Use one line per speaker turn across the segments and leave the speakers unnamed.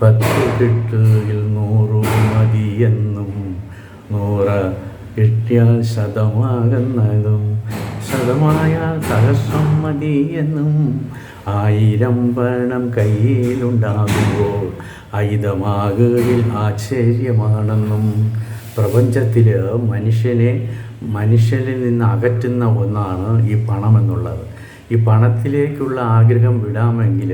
പത്ത് കിട്ടുകിൽ നൂറു മതിയെന്നും നൂറ് കിട്ടിയാൽ ശതമാകുന്നതും ശതമായാൽ സഹസ്രം മതിയെന്നും ആയിരം ഭരണം കയ്യിലുണ്ടാകുമ്പോൾ ആയുധമാകുകയിൽ ആശ്ചര്യമാണെന്നും പ്രപഞ്ചത്തിൽ മനുഷ്യനെ മനുഷ്യനിൽ നിന്ന് അകറ്റുന്ന ഒന്നാണ് ഈ പണം എന്നുള്ളത് ഈ പണത്തിലേക്കുള്ള ആഗ്രഹം വിടാമെങ്കിൽ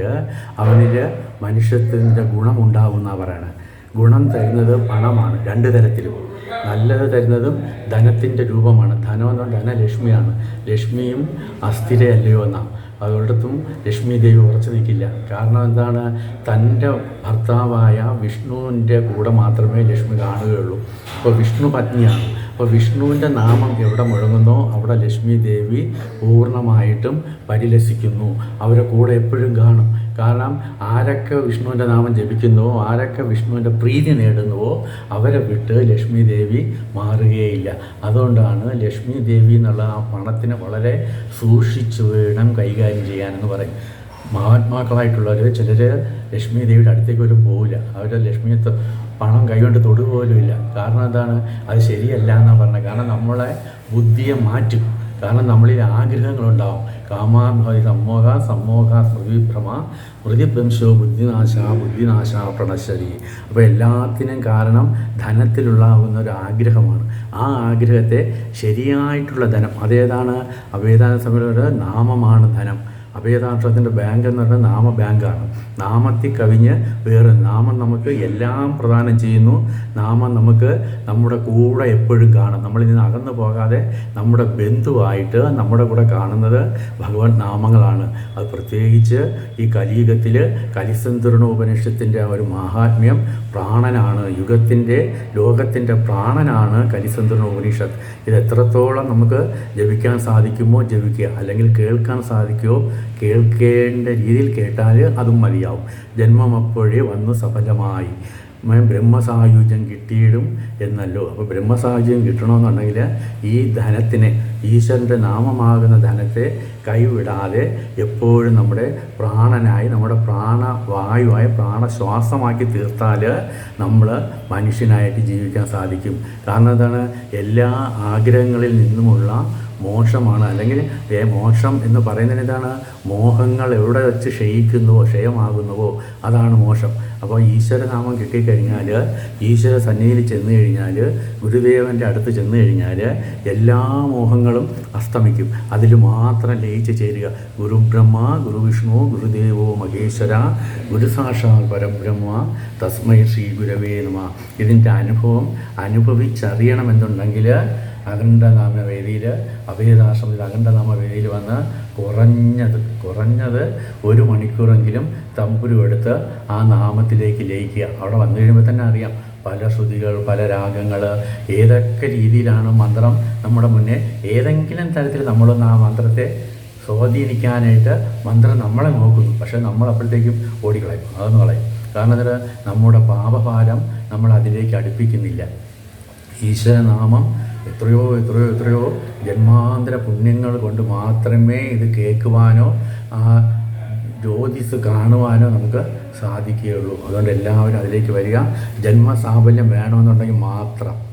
അവനിൽ മനുഷ്യത്തിന്റെ ഗുണമുണ്ടാകുന്ന പറയണത് ഗുണം തരുന്നത് പണമാണ് രണ്ട് തരത്തിലും നല്ലത് തരുന്നതും ധനത്തിന്റെ രൂപമാണ്. ധനം എന്ന് പറഞ്ഞാൽ ധനലക്ഷ്മിയാണ്. ലക്ഷ്മിയും അസ്ഥിരയല്ലയോ എന്നാണ് അതുകൊണ്ടത്തും ലക്ഷ്മി ദേവി ഉറച്ചു നിൽക്കില്ല. കാരണം എന്താണ്? തന്റെ ഭർത്താവായ വിഷ്ണുവിന്റെ കൂടെ മാത്രമേ ലക്ഷ്മി കാണുകയുള്ളൂ. അപ്പോൾ വിഷ്ണു പത്നിയാണ്. അപ്പോൾ വിഷ്ണുവിന്റെ നാമം എവിടെ മുഴങ്ങുന്നോ അവിടെ ലക്ഷ്മി ദേവി പൂർണമായിട്ടും പരിലസിക്കുന്നു. അവരെ കൂടെ എപ്പോഴും കാണും. കാരണം ആരൊക്കെ വിഷ്ണുവിന്റെ നാമം ജപിക്കുന്നുവോ ആരൊക്കെ വിഷ്ണുവിന്റെ പ്രീതി നേടുന്നുവോ അവരെ വിട്ട് ലക്ഷ്മി ദേവി മാറുകയില്ല. അതുകൊണ്ടാണ് ലക്ഷ്മി ദേവി എന്നുള്ള ആ പണത്തിനെ വളരെ സൂക്ഷിച്ചു വേണം കൈകാര്യം ചെയ്യാനെന്ന് പറയും മഹാത്മാക്കളായിട്ടുള്ളവർ ചിലർ ലക്ഷ്മി ദേവിയുടെ അടുത്തേക്ക് പോലും പോവില്ല. അവർ ലക്ഷ്മിയെ പണം കൈകൊണ്ട് തൊടുപോലും ഇല്ല കാരണം എന്താണ്? അത് ശരിയല്ല എന്നാണ് പറഞ്ഞത്. കാരണം നമ്മളെ ബുദ്ധിയെ മാറ്റും. കാരണം നമ്മളിൽ ആഗ്രഹങ്ങളുണ്ടാവും. കാമാഭി സമ്മോഹ സമ്മോഹ സ്മൃതിഭ്രമ മൃതിഭ്രംശോ ബുദ്ധിനാശ ബുദ്ധിനാശ പ്രണശരി അപ്പോൾ എല്ലാത്തിനും കാരണം ധനത്തിലുള്ളാവുന്ന ഒരു ആഗ്രഹമാണ് ആ ആഗ്രഹത്തെ ശരിയായിട്ടുള്ള ധനം അതേതാണ്? അവേദാന സമയത്ത് നാമമാണ് ധനം. അഭയദാക്ഷത്തിന്റെ ബാങ്ക് എന്ന് പറഞ്ഞാൽ നാമ ബാങ്കാണ്. നാമത്തിൽ കവിഞ്ഞ് വേറെ നാമം നമുക്ക് എല്ലാം പ്രദാനം ചെയ്യുന്നു. നാമം നമുക്ക് നമ്മുടെ കൂടെ എപ്പോഴും കാണും. നമ്മളിൽ നിന്ന് അകന്നു പോകാതെ നമ്മുടെ ബന്ധുവായിട്ട് നമ്മുടെ കൂടെ കാണുന്നത് ഭഗവാൻ നാമങ്ങളാണ്. അത് പ്രത്യേകിച്ച് ഈ കലിയുഗത്തിൽ കലിസന്ധരണ ഉപനിഷത്തിന്റെ ആ ഒരു മഹാത്മ്യം പ്രാണനാണ്. യുഗത്തിന്റെ ലോകത്തിന്റെ പ്രാണനാണ് കലിസന്ധരണ ഉപനിഷത്ത് ഇത് എത്രത്തോളം നമുക്ക് ജപിക്കാൻ സാധിക്കുമോ ജപിക്കുക. അല്ലെങ്കിൽ കേൾക്കാൻ സാധിക്കുമോ കേൾക്കേണ്ട രീതിയിൽ കേട്ടാൽ അതും മതിയാവും. ജന്മം അപ്പോഴേ വന്നു സഫലമായി. ബ്രഹ്മസായുജ്യം കിട്ടിയിടും എന്നല്ലോ. അപ്പോൾ ബ്രഹ്മസായുജ്യം കിട്ടണമെന്നുണ്ടെങ്കിൽ ഈ ധനത്തിനെ ഈശ്വരന്റെ നാമമാകുന്ന ധനത്തെ കൈവിടാതെ എപ്പോഴും നമ്മുടെ പ്രാണനായി നമ്മുടെ പ്രാണവായുവായി പ്രാണശ്വാസമാക്കി തീർത്താൽ നമ്മൾ മനുഷ്യനായിട്ട് ജീവിക്കാൻ സാധിക്കും. കാരണം എന്താണ്? എല്ലാ ആഗ്രഹങ്ങളിൽ നിന്നുമുള്ള മോക്ഷമാണ് അല്ലെങ്കിൽ മോക്ഷം എന്ന് പറയുന്നതിന് എന്താണ്? മോഹങ്ങൾ എവിടെ വെച്ച് ക്ഷയിക്കുന്നുവോ ക്ഷയമാകുന്നുവോ അതാണ് മോക്ഷം അപ്പോൾ ഈശ്വരനാമം കിട്ടിക്കഴിഞ്ഞാൽ ഈശ്വര സന്നിധിയിൽ ചെന്ന് കഴിഞ്ഞാൽ ഗുരുദേവന്റെ അടുത്ത് ചെന്ന് കഴിഞ്ഞാൽ എല്ലാ മോഹങ്ങളും അസ്തമിക്കും. അതിൽ മാത്രം ലയിച്ച് ചേരുക. ഗുരുബ്രഹ്മ ഗുരുവിഷ്ണു ഗുരുദേവോ മഹേശ്വര ഗുരുസാക്ഷാൽ പരബ്രഹ്മ തസ്മൈ ശ്രീ ഗുരവേ നമ. ഇതിന്റെ അനുഭവം അനുഭവിച്ചറിയണമെന്നുണ്ടെങ്കിൽ അഖണ്ഡനാമവേദിയിൽ അഭയദാശ്രമത്തിൽ അഖണ്ഡനാമവേദിയിൽ വന്ന് കുറഞ്ഞത് കുറഞ്ഞത് ഒരു മണിക്കൂറെങ്കിലും തമ്പുരു എടുത്ത് ആ നാമത്തിലേക്ക് ലയിക്കുക. അവിടെ വന്നു കഴിയുമ്പോൾ തന്നെ അറിയാം പല ശ്രുതികൾ പല രാഗങ്ങൾ ഏതൊക്കെ രീതിയിലാണ് മന്ത്രം നമ്മുടെ മുന്നേ ഏതെങ്കിലും തരത്തിൽ നമ്മളൊന്ന് ആ മന്ത്രത്തെ സ്വാധീനിക്കാനായിട്ട് മന്ത്രം നമ്മളെ നോക്കുന്നു. പക്ഷേ നമ്മൾ അപ്പോഴത്തേക്കും ഓടിക്കളയും. അതൊന്ന് കളയും. കാരണം അതിൽ നമ്മുടെ പാപഭാരം നമ്മൾ അതിലേക്ക് അടുപ്പിക്കുന്നില്ല. ഈശ്വരനാമം എത്രയോ എത്രയോ എത്രയോ ജന്മാന്തര പുണ്യങ്ങൾ കൊണ്ട് മാത്രമേ ഇത് കേൾക്കുവാനോ ആ ജ്യോതിസ് കാണുവാനോ നമുക്ക് സാധിക്കുകയുള്ളൂ. അതുകൊണ്ട് എല്ലാവരും അതിലേക്ക് വരിക. ജന്മസാഫല്യം വേണമെന്നുണ്ടെങ്കിൽ മാത്രം.